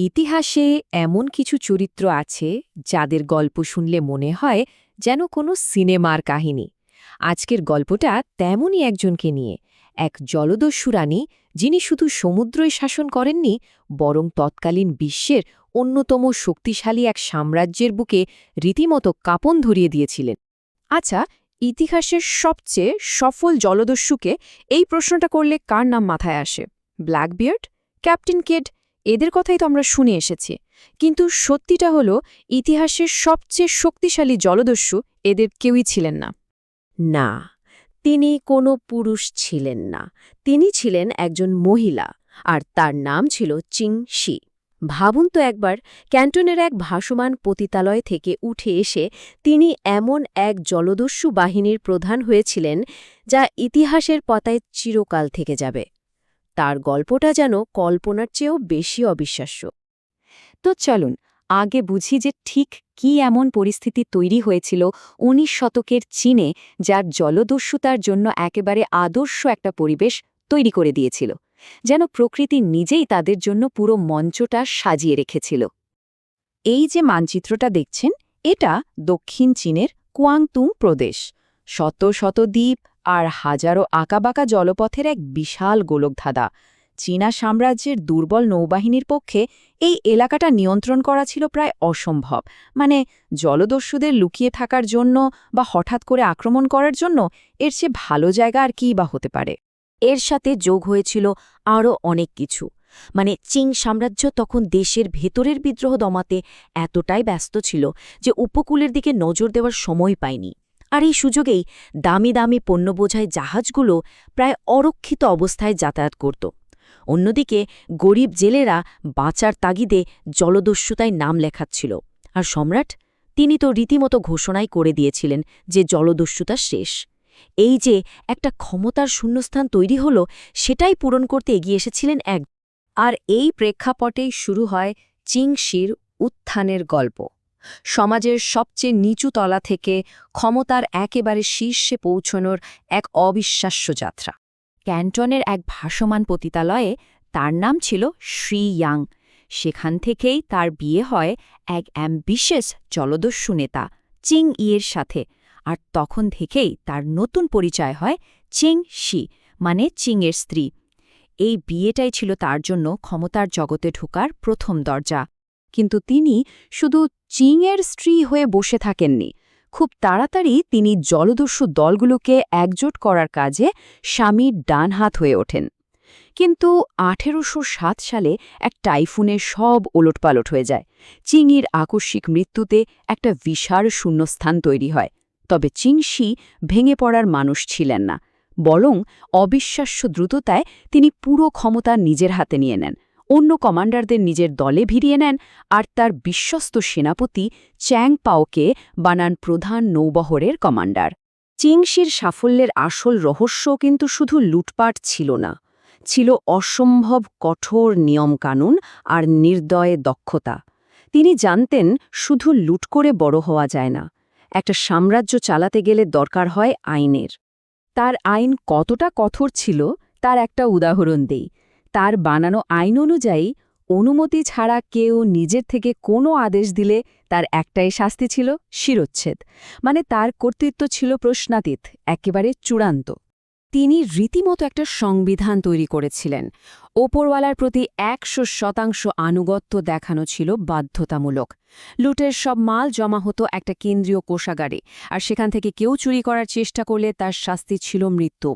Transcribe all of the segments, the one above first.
ইতিহাসে এমন কিছু চরিত্র আছে যাদের গল্প শুনলে মনে হয় যেন কোনো সিনেমার কাহিনী। আজকের গল্পটা তেমনই একজনকে নিয়ে, এক জলদস্যু রানী যিনি শুধু সমুদ্রই শাসন করেননি, বরং তৎকালীন বিশ্বের অন্যতম শক্তিশালী এক সাম্রাজ্যের বুকে রীতিমতো কাপন ধরিয়ে দিয়েছিলেন। আচ্ছা ইতিহাসের সবচেয়ে সফল জলদস্যুকে এই প্রশ্নটা করলে কার নাম মাথায় আসে? ব্ল্যাকবিয়ার্ড? Captain Kidd? এদের কথাই তো আমরা শুনে এসেছি। কিন্তু সত্যিটা হলো, ইতিহাসের সবচেয়ে শক্তিশালী জলদস্যু এদের কেউই ছিলেন না। না, তিনি কোনো পুরুষ ছিলেন না। তিনি ছিলেন একজন মহিলা, আর তার নাম ছিল চিং শি। ভাবুন তো একবার, ক্যান্টনের এক ভাসমান পতিতালয় থেকে উঠে এসে তিনি এমন এক জলদস্যু বাহিনীর প্রধান হয়েছিলেন, যা ইতিহাসের পতায় চিরকাল থেকে যাবে। তার গল্পটা যেন কল্পনার চেয়েও বেশি অবিশ্বাস্য। তো চলুন, আগে বুঝি যে ঠিক কি এমন পরিস্থিতি তৈরি হয়েছিল উনিশ শতকের চীনে যার জলদস্যুতার জন্য একেবারে আদর্শ একটা পরিবেশ তৈরি করে দিয়েছিল, যেন প্রকৃতি নিজেই তাদের জন্য পুরো মঞ্চটা সাজিয়ে রেখেছিল। এই যে মানচিত্রটা দেখছেন, এটা দক্ষিণ চীনের কুয়াংতুং প্রদেশ। শত শত দ্বীপ আর হাজারো আঁকাবাঁকা জলপথের এক বিশাল গোলকধাঁধা। চীনা সাম্রাজ্যের দুর্বল নৌবাহিনীর পক্ষে এই এলাকাটা নিয়ন্ত্রণ করা ছিল প্রায় অসম্ভব। মানে জলদস্যুদের লুকিয়ে থাকার জন্য বা হঠাৎ করে আক্রমণ করার জন্য এর চেয়ে ভালো জায়গা আর কী বা হতে পারে? এর সাথে যোগ হয়েছিল আরও অনেক কিছু। মানে চিং সাম্রাজ্য তখন দেশের ভেতরের বিদ্রোহ দমাতে এতটাই ব্যস্ত ছিল যে উপকূলের দিকে নজর দেওয়ার সময় পায়নি। আর এই সুযোগেই দামি দামি পণ্যবোঝাই জাহাজগুলো প্রায় অরক্ষিত অবস্থায় যাতায়াত করত। অন্যদিকে গরিব জেলেরা বাঁচার তাগিদে জলদস্যুতায় নাম লেখাচ্ছিল। আর সম্রাট, তিনি তো রীতিমতো ঘোষণাই করে দিয়েছিলেন যে জলদস্যুতা শেষ। এই যে একটা ক্ষমতার শূন্যস্থান তৈরি হল, সেটাই পূরণ করতে এগিয়ে এসেছিলেন এক। আর এই প্রেক্ষাপটেই শুরু হয় চিংশির উত্থানের গল্প। সমাজের সবচেয়ে নিচু তলা থেকে ক্ষমতার একেবারে শীর্ষে পৌঁছনোর এক অবিশ্বাস্য যাত্রা। ক্যান্টনের এক ভাসমান পতিতালয়ে তার নাম ছিল শ্রী ইয়াং। সেখান থেকেই তার বিয়ে হয় এক অ্যাম্বিশিয়াস জলদস্যু নেতা, চিং ইয়ের সাথে। আর তখন থেকেই তার নতুন পরিচয় হয় চিং শি মানে চিংয়ের স্ত্রী। এই বিয়েটাই ছিল তার জন্য ক্ষমতার জগতে ঢোকার প্রথম দরজা। কিন্তু তিনি শুধু চিংয়ের স্ত্রী হয়ে বসে থাকেননি। খুব তাড়াতাড়ি তিনি জলদস্যু দলগুলোকে একজোট করার কাজে স্বামীর ডান হাত হয়ে ওঠেন। কিন্তু আঠেরোশো সাত সালে এক টাইফুনে সব ওলটপালট হয়ে যায়। চিংয়ের আকস্মিক মৃত্যুতে একটা বিশাল শূন্যস্থান তৈরি হয়। তবে চিংশি ভেঙে পড়ার মানুষ ছিলেন না। বরং অবিশ্বাস্য দ্রুততায় তিনি পুরো ক্ষমতা নিজের হাতে নিয়ে নেন। অন্য কমান্ডারদের নিজের দলে ভিড়িয়ে নেন আর তার বিশ্বস্ত সেনাপতি চ্যাং পাওকে বানান প্রধান নৌবহরের কমান্ডার। চিংশির সাফল্যের আসল রহস্য কিন্তু শুধু লুটপাট ছিল না, ছিল অসম্ভব কঠোর নিয়মকানুন আর নির্দয়ে দক্ষতা। তিনি জানতেন শুধু লুট করে বড় হওয়া যায় না, একটা সাম্রাজ্য চালাতে গেলে দরকার হয় আইনের। তার আইন কতটা কঠোর ছিল, তার একটা উদাহরণ দেই। তার বানানো আইন অনুযায়ী অনুমতি ছাড়া কেউ নিজের থেকে কোনো আদেশ দিলে তার একটাই শাস্তি ছিল শিরোচ্ছেদ। মানে তার কর্তৃত্ব ছিল প্রশ্নাতীত, একেবারে চূড়ান্ত। তিনি রীতিমতো একটা সংবিধান তৈরি করেছিলেন। ওপরওয়ালার প্রতি একশো শতাংশ আনুগত্য দেখানো ছিল বাধ্যতামূলক। লুটের সব মাল জমা হতো একটা কেন্দ্রীয় কোষাগারে, আর সেখান থেকে কেউ চুরি করার চেষ্টা করলে তার শাস্তি ছিল মৃত্যু।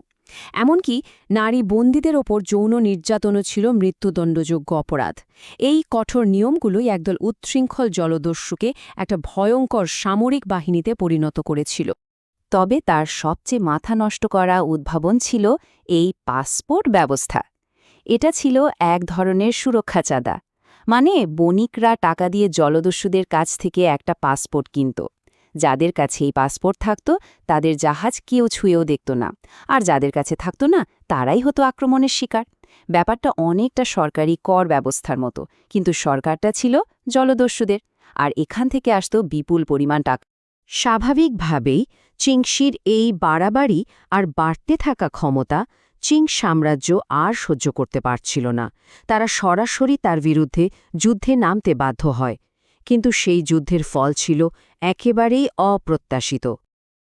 এমনকি নারী বন্দীদের ওপর যৌন নির্যাতনও ছিল মৃত্যুদণ্ডযোগ্য অপরাধ। এই কঠোর নিয়মগুলোই একদল উচ্ছৃঙ্খল জলদস্যুকে একটা ভয়ঙ্কর সামরিক বাহিনীতে পরিণত করেছিল। তবে তার সবচেয়ে মাথা নষ্ট করা উদ্ভাবন ছিল এই পাসপোর্ট ব্যবস্থা। এটা ছিল এক ধরনের সুরক্ষা চাঁদা। মানে বণিকরা টাকা দিয়ে জলদস্যুদের কাছ থেকে একটা পাসপোর্ট কিনত। যাদের কাছে এই পাসপোর্ট থাকত, তাদের জাহাজ কেউ ছুঁয়েও দেখত না। আর যাদের কাছে থাকত না, তারাই হতো আক্রমণের শিকার। ব্যাপারটা অনেকটা সরকারি কর ব্যবস্থার মতো, কিন্তু সরকারটা ছিল জলদস্যুদের। আর এখান থেকে আসত বিপুল পরিমাণ টাকা। স্বাভাবিকভাবেই চিংশির এই বাড়াবাড়ি আর বাড়তে থাকা ক্ষমতা চিং সাম্রাজ্য আর সহ্য করতে পারছিল না। তারা সরাসরি তার বিরুদ্ধে যুদ্ধে নামতে বাধ্য হয়। কিন্তু সেই যুদ্ধের ফল ছিল একেবারেই অপ্রত্যাশিত।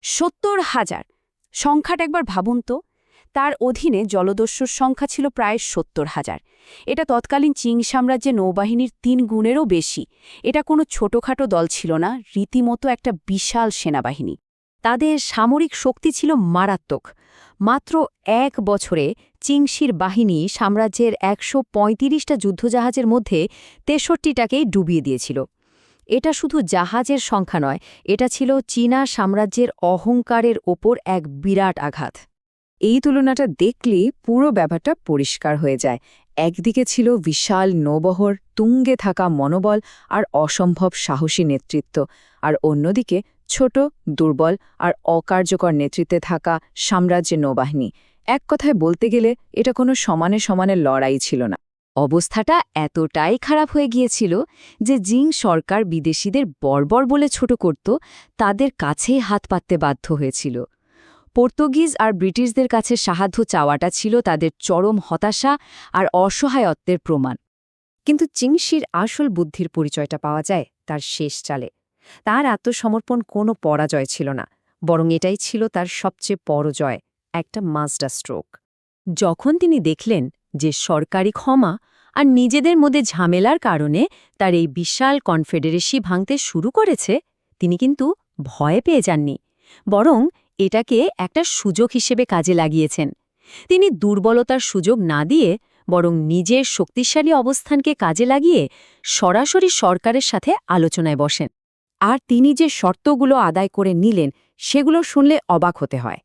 সত্তর হাজার। সংখ্যাটা একবার ভাবুন তো। তার অধীনে জলদস্যুর সংখ্যা ছিল প্রায় সত্তর হাজার। এটা তৎকালীন চিং সাম্রাজ্যে নৌবাহিনীর তিন গুণেরও বেশি। এটা কোনো ছোটখাটো দল ছিল না, রীতিমতো একটা বিশাল সেনাবাহিনী। তাদের সামরিক শক্তি ছিল মারাত্মক। মাত্র এক বছরে চিংশির বাহিনী সাম্রাজ্যের একশো পঁয়ত্রিশটা যুদ্ধজাহাজের মধ্যে তেষট্টিটাকেই ডুবিয়ে দিয়েছিল। এটা শুধু জাহাজের সংখ্যা নয়, এটা ছিল চীনা সাম্রাজ্যের অহংকারের ওপর এক বিরাট আঘাত। এই তুলনাটা দেখলে পুরো ব্যাপারটা পরিষ্কার হয়ে যায়। একদিকে ছিল বিশাল নৌবহর, তুঙ্গে থাকা মনোবল আর অসম্ভব সাহসী নেতৃত্ব, আর অন্যদিকে ছোট, দুর্বল আর অকার্যকর নেতৃত্বে থাকা সাম্রাজ্যের নৌবাহিনী। এক কথায় বলতে গেলে এটা কোনো সমানে সমানে লড়াই ছিল না। অবস্থাটা এতটাই খারাপ হয়ে গিয়েছিল যে জিং সরকার বিদেশিদের বর্বর বলে ছোট করত, তাদের কাছেই হাত পাততে বাধ্য হয়েছিল। পর্তুগিজ আর ব্রিটিশদের কাছে সাহায্য চাওয়াটা ছিল তাদের চরম হতাশা আর অসহায়ত্বের প্রমাণ। কিন্তু চিংশির আসল বুদ্ধির পরিচয়টা পাওয়া যায় তার শেষ চালে। তার আত্মসমর্পণ কোনো পরাজয় ছিল না, বরং এটাই ছিল তার সবচেয়ে বড় জয়, একটা মাস্টার স্ট্রোক। যখন তিনি দেখলেন যে সরকারি ক্ষমা আর নিজেদের মধ্যে ঝামেলার কারণে তার এই বিশাল কনফেডারেসি ভাঙতে শুরু করেছে, তিনি কিন্তু ভয় পেয়ে যাননি। বরং এটাকে একটা সুযোগ হিসেবে কাজে লাগিয়েছেন। তিনি দুর্বলতার সুযোগ না দিয়ে বরং নিজের শক্তিশালী অবস্থানকে কাজে লাগিয়ে সরাসরি সরকারের সাথে আলোচনায় বসেন। আর তিনি যে শর্তগুলো আদায় করে নিলেন, সেগুলো শুনলে অবাক হতে হয়।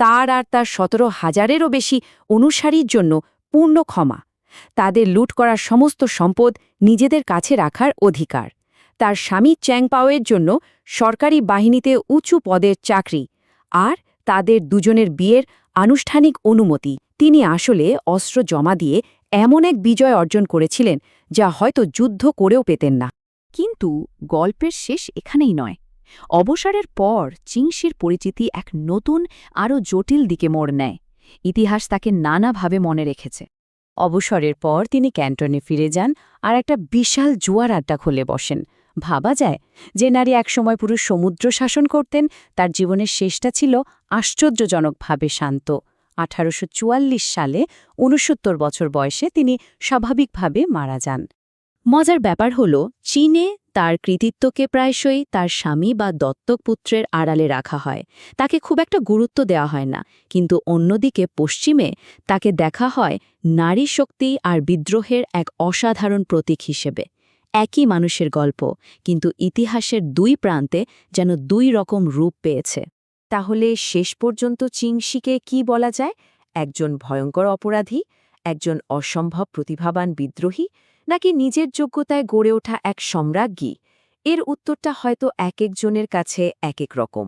তার আর তার সতেরো হাজারেরও বেশি অনুসারীর জন্য পূর্ণ ক্ষমা। তাদের লুট করার সমস্ত সম্পদ নিজেদের কাছে রাখার অধিকার। তার স্বামী চ্যাংপাওয়ের জন্য সরকারি বাহিনীতে উঁচু পদের চাকরি আর তাদের দুজনের বিয়ের আনুষ্ঠানিক অনুমতি। তিনি আসলে অস্ত্র জমা দিয়ে এমন এক বিজয় অর্জন করেছিলেন যা হয়তো যুদ্ধ করেও পেতেন না। কিন্তু গল্পের শেষ এখানেই নয়। অবসরের পর চিংশির পরিচিতি এক নতুন, আরও জটিল দিকে মোড় নেয়। ইতিহাস তাকে নানাভাবে মনে রেখেছে। অবসরের পর তিনি ক্যান্টনে ফিরে যান আর একটা বিশাল জুয়ার আড্ডা খুলে বসেন। ভাবা যায় যে নারী একসময় পুরো সমুদ্র শাসন করতেন, তার জীবনের শেষটা ছিল আশ্চর্যজনকভাবে শান্ত। আঠারোশ চুয়াল্লিশ সালে উনসত্তর বছর বয়সে তিনি স্বাভাবিকভাবে মারা যান। মজার ব্যাপার হল, চীনে তার কৃতিত্বকে প্রায়শই তার স্বামী বা দত্তক পুত্রের আড়ালে রাখা হয়। তাকে খুব একটা গুরুত্ব দেওয়া হয় না। কিন্তু অন্যদিকে পশ্চিমে তাকে দেখা হয় নারী শক্তি আর বিদ্রোহের এক অসাধারণ প্রতীক হিসেবে। একই মানুষের গল্প, কিন্তু ইতিহাসের দুই প্রান্তে যেন দুই রকম রূপ পেয়েছে। তাহলে শেষ পর্যন্ত চিংশিকে কি বলা যায়? একজন ভয়ঙ্কর অপরাধী, একজন অসম্ভব প্রতিভাবান বিদ্রোহী নাকি নিজের যোগ্যতায় গড়ে ওঠা এক সম্রাজ্ঞী? এর উত্তরটা হয়তো এক একজনের কাছে এক এক রকম।